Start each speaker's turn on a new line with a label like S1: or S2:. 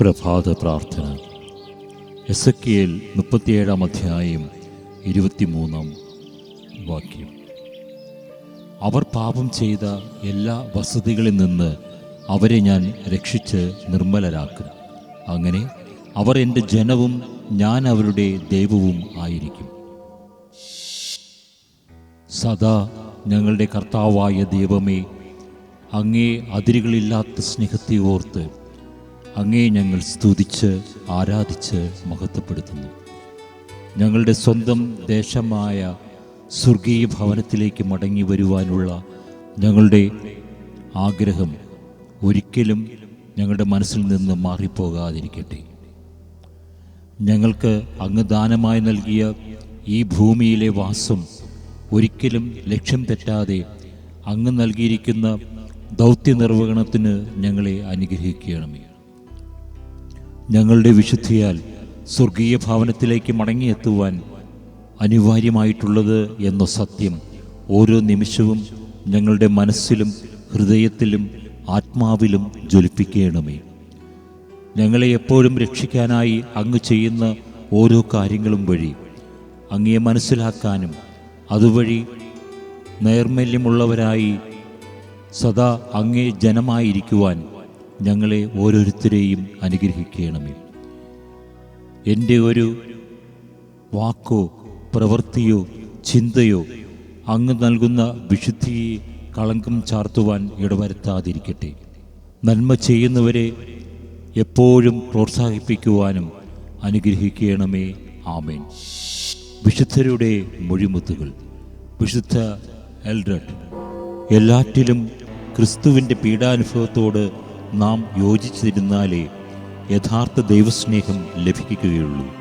S1: പ്രഭാത പ്രാർത്ഥന. S K L മുപ്പത്തിയേഴാം അധ്യായം ഇരുപത്തിമൂന്നാം വാക്യം. അവർ പാപം ചെയ്ത എല്ലാ വസതികളിൽ നിന്ന് അവരെ ഞാൻ രക്ഷിച്ച് നിർമ്മലരാക്കും. അങ്ങനെ അവർ എന്റെ ജനവും ഞാൻ അവരുടെ ദൈവവും ആയിരിക്കും. സദാ ഞങ്ങളുടെ കർത്താവായ ദൈവമേ അങ്ങേ അതിരുകളില്ലാത്ത സ്നേഹത്തെ ഓർത്ത് അങ്ങേ ഞങ്ങൾ സ്തുതിച്ച് ആരാധിച്ച് മഹത്വപ്പെടുത്തുന്നു. ഞങ്ങളുടെ സ്വന്തം ദേശമായ സ്വർഗീയ ഭവനത്തിലേക്ക് മടങ്ങി വരുവാനുള്ള ഞങ്ങളുടെ ആഗ്രഹം ഒരിക്കലും ഞങ്ങളുടെ മനസ്സിൽ നിന്ന് മാറിപ്പോകാതിരിക്കട്ടെ. ഞങ്ങൾക്ക് അങ്ങ് ദാനമായി നൽകിയ ഈ ഭൂമിയിലെ വാസം ഒരിക്കലും ലക്ഷ്യം തെറ്റാതെ അങ്ങ് നൽകിയിരിക്കുന്ന ദൗത്യ നിർവഹണത്തിന് ഞങ്ങളെ അനുഗ്രഹിക്കണമേ. ഞങ്ങളുടെ വിശുദ്ധിയാൽ സ്വർഗീയ ഭാവനത്തിലേക്ക് മടങ്ങിയെത്തുവാൻ അനിവാര്യമായിട്ടുള്ളത് എന്ന സത്യം ഓരോ നിമിഷവും ഞങ്ങളുടെ മനസ്സിലും ഹൃദയത്തിലും ആത്മാവിലും ജ്വലിപ്പിക്കണമേ. ഞങ്ങളെ എപ്പോഴും രക്ഷിക്കാനായി അങ്ങ് ചെയ്യുന്ന ഓരോ കാര്യങ്ങളും വഴി അങ്ങയെ മനസ്സിലാക്കാനും അതുവഴി നൈർമല്യമുള്ളവരായി സദാ അങ്ങേ ജനമായിരിക്കുവാൻ ഞങ്ങളെ ഓരോരുത്തരെയും അനുഗ്രഹിക്കണമേ. എന്റെ ഒരു വാക്കോ പ്രവൃത്തിയോ ചിന്തയോ അങ്ങ് നൽകുന്ന വിശുദ്ധിയെ കളങ്കം ചാർത്തുവാൻ ഇടവരുത്താതിരിക്കട്ടെ. നന്മ ചെയ്യുന്നവരെ എപ്പോഴും പ്രോത്സാഹിപ്പിക്കുവാനും അനുഗ്രഹിക്കണമേ. ആമേൻ. വിശുദ്ധരുടെ മൊഴിമുത്തുകൾ. വിശുദ്ധ എൽഡ്രഡ് എല്ലാറ്റിലും ക്രിസ്തുവിന്റെ പീഡാനുഭവത്തോട് നാം യോജിച്ചിരുന്നാലേ യഥാർത്ഥ ദൈവസ്നേഹം ലഭിക്കുകയുള്ളൂ.